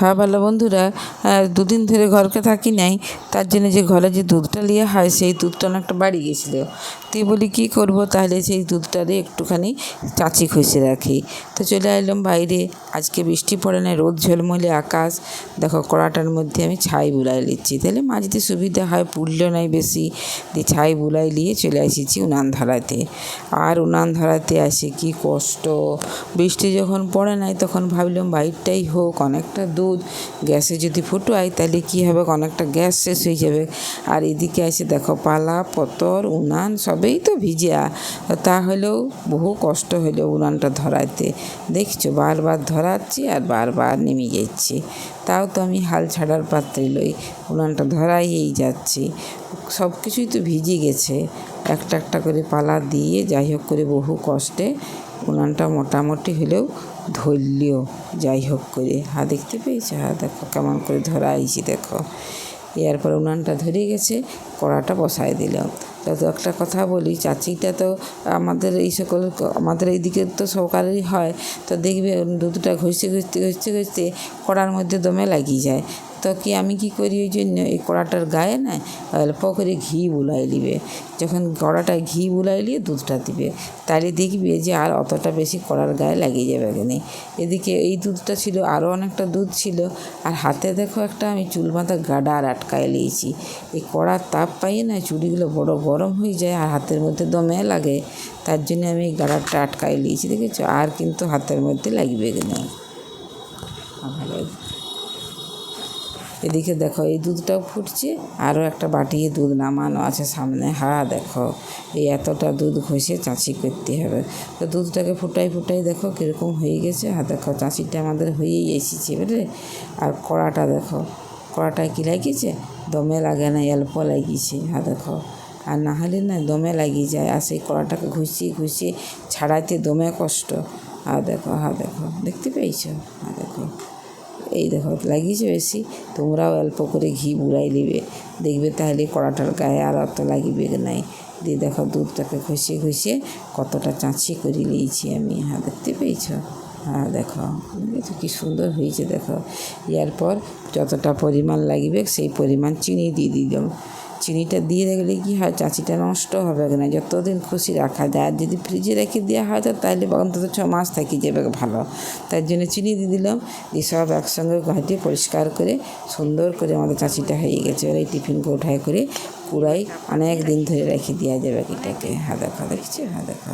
হ্যাঁ ভালো বন্ধুরা দুদিন ধরে ঘরকে থাকি নাই, তার জন্য যে ঘরে যে দুধটা লিয়ে হয়, সেই দুধটা অনেকটা বাড়ি গেছিল। তুই বলি, কী করব? তাহলে সেই দুধটারে একটুখানি চাচি খসে রাখি। তো চলে এলাম বাইরে, আজকে বৃষ্টি পড়ে না রোদ ঝলমলে আকাশ। দেখো, কড়াটার মধ্যে আমি ছাই বুলাই নিচ্ছি। তাহলে মাজতে সুবিধা হয়, পুড়লো নাই বেশি, দিয়ে ছাই বুলাই নিয়ে চলে এসেছি উনান ধরাতে আর উনান ধরাতে আসে কি কষ্ট? বৃষ্টি যখন পড়ে নাই, তখন ভাবলাম বাইরটাই হোক, অনেকটা দুধ, গ্যাসে যদি ফুটোয় তাহলে কী হবে? অনেকটা গ্যাস শেষ হয়ে যাবে। আর এদিকে এসে দেখো, পালা, পতর, উনান সবেই তো ভিজা। তাহলেও বহু কষ্ট হলো উনানটা ধরাইতে। দেখছ, বারবার ধরাচ্ছি আর বারবার নেমে যাচ্ছি। তাও তো আমি হাল ছাড়ার পাত্রে লই, উনানটা ধরাইয়েই যাচ্ছি। সব কিছুই তো ভিজে গেছে। একটা একটা করে পালা দিয়ে যাই হোক করে বহু কষ্টে উনানটা মোটামুটি হলেও ধরলেও, যাই হোক করে। হা, দেখতে পেয়েছ? হা, দেখো, কেমন করে ধরা আইছি দেখো এরপর উনানটা ধরে গেছে, কড়াটা বসায় দিলাম। তো একটা কথা বলি, চাচিটা তো আমাদের এই সকল, আমাদের এইদিকে তো সকালেরই হয়। তো দেখবে দুধটা ঘষতে ঘষতে ঘষতে ঘষতে কড়ার মধ্যে দমে লাগিয়ে যায়। তো কি আমি কি করি? ওই জন্য এই কড়াটার গায়ে না অল্প করে ঘি বুলাই দিবে যখন কড়াটায় ঘি বুলাই নিয়ে দুধটা দিবে, তাহলে দেখবে যে আর অতটা বেশি কড়ার গায়ে লাগিয়ে যাবে কেনে এদিকে এই দুধটা ছিল, আরও অনেকটা দুধ ছিল। আর হাতে দেখো একটা আমি চুল বাঁধা গাডার আটকায় নিয়েছি। এই কড়ার তাপ পাইয়ে না চুড়িগুলো বড় গরম হয়ে যায় আর হাতের মধ্যে দমে লাগে। তার জন্য আমি গাডারটা আটকায় নিয়েছি, দেখেছ? আর কিন্তু হাতের মধ্যে লাগবে না। ভালো এদিকে দেখো, এই দুধটাও ফুটছে, আরও একটা বাটিয়ে দুধ নামানো আছে সামনে। হা, দেখো, এই এতটা দুধ ঘষে চাঁচি করতে হবে। তো দুধটাকে ফুটাই ফুটাই দেখো কীরকম হয়ে গেছে। হা দেখো চাঁচিটা আমাদের হয়েই এসেছে, বুঝলে? আর কড়াটা দেখো, কড়াটা কি লাগিয়েছে? দমে লাগে না, অল্প লাগিয়েছে। হা, দেখো, আর না হলে না দমে লাগিয়ে যায়। আর সেই কড়াটাকে ঘুষিয়ে ঘুষিয়ে ছাড়াইতে দমে কষ্ট। হা দেখো হা, দেখো, দেখতে পেয়েছ? হা, দেখো। এই দেখো, লাগিয়েছে বেশি। তোমরাও অল্প করে ঘি বুড়াই নেবে। দেখবে তাহলে কড়াটার গায়ে আর অত লাগিবে নাই। দিয়ে দেখো দুধটাকে ঘষিয়ে ঘষিয়ে কতটা চাঁচি করে নিয়েছি আমি। হ্যাঁ দেখতে পেয়েছ? হ্যাঁ দেখো। তো কী সুন্দর হয়েছে, দেখো। এরপর যতটা পরিমাণ লাগবে, সেই পরিমাণ চিনি দিয়ে দিলাম। চিনিটা দিয়ে রাখলে কি হয়? চাচিটা নষ্ট হবে না যতদিন খুশি রাখা যায়। আর যদি ফ্রিজে রেখে দেওয়া হয়, তো তাহলে অন্তত ছ মাস থাকি যাবে ভালো। তার জন্য চিনি দিয়ে দিলাম। দিয়ে সব একসঙ্গে ঘাটিয়ে পরিষ্কার করে, সুন্দর করে আমাদের চাচিটা হয়ে গেছে। এবার এই টিফিনকে উঠায় করে কুড়াই অনেক দিন ধরে রেখে দেওয়া যাবে এটাকে। হা দেখা, দেখছি? হা দেখা।